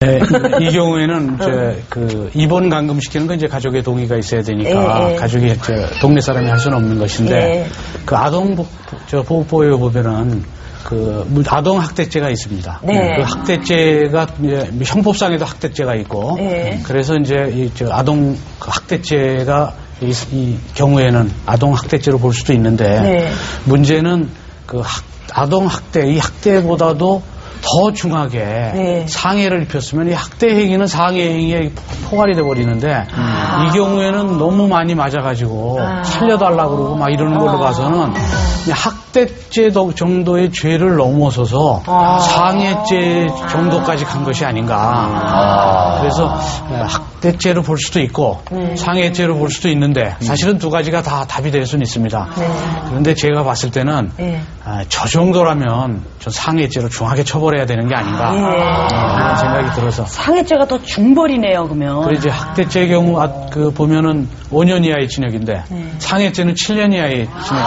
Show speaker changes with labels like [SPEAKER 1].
[SPEAKER 1] 네, 이 경우에는 이제 그 입원 감금시키는 건 이제 가족의 동의가 있어야 되니까
[SPEAKER 2] 예, 예.
[SPEAKER 1] 가족이 이제 동네 사람이 할 수는 없는 것인데
[SPEAKER 2] 예.
[SPEAKER 1] 그 아동 보- 저 보호법에 보면은 그 물- 아동 학대죄가 있습니다.
[SPEAKER 2] 네.
[SPEAKER 1] 그 학대죄가 이제 형법상에도 학대죄가 있고
[SPEAKER 2] 예.
[SPEAKER 1] 그래서 이제 이 저 아동 그 학대죄가 이, 이 경우에는 아동 학대죄로 볼 수도 있는데
[SPEAKER 2] 네.
[SPEAKER 1] 문제는 그 학- 아동 학대 이 학대보다도 더 중하게
[SPEAKER 2] 네.
[SPEAKER 1] 상해를 입혔으면 이 학대 행위는 상해 행위에 포괄이 돼 버리는데
[SPEAKER 2] 아.
[SPEAKER 1] 이 경우에는 너무 많이 맞아가지고 살려달라 그러고 막 이러는 걸로 봐서는 그냥 학대죄 도- 정도의 죄를 넘어서서
[SPEAKER 2] 아.
[SPEAKER 1] 상해죄 정도까지 간 것이 아닌가. 그래서 에, 학대죄로 볼 수도 있고
[SPEAKER 2] 네.
[SPEAKER 1] 상해죄로 볼 수도 있는데 사실은 두 가지가 다 답이 될 수는 있습니다.
[SPEAKER 2] 네.
[SPEAKER 1] 그런데 제가 봤을 때는
[SPEAKER 2] 예.
[SPEAKER 1] 아, 저 정도라면 전 상해죄로 중하게 처벌 해야 되는 게 아닌가
[SPEAKER 2] 예.
[SPEAKER 1] 어, 그런 생각이 들어서
[SPEAKER 3] 상해죄가 더 중벌이네요, 그러면.
[SPEAKER 1] 그리고 이제 학대죄 경우 아, 그 보면은 5년 이하의 징역인데 상해죄는 7년 이하의 징역.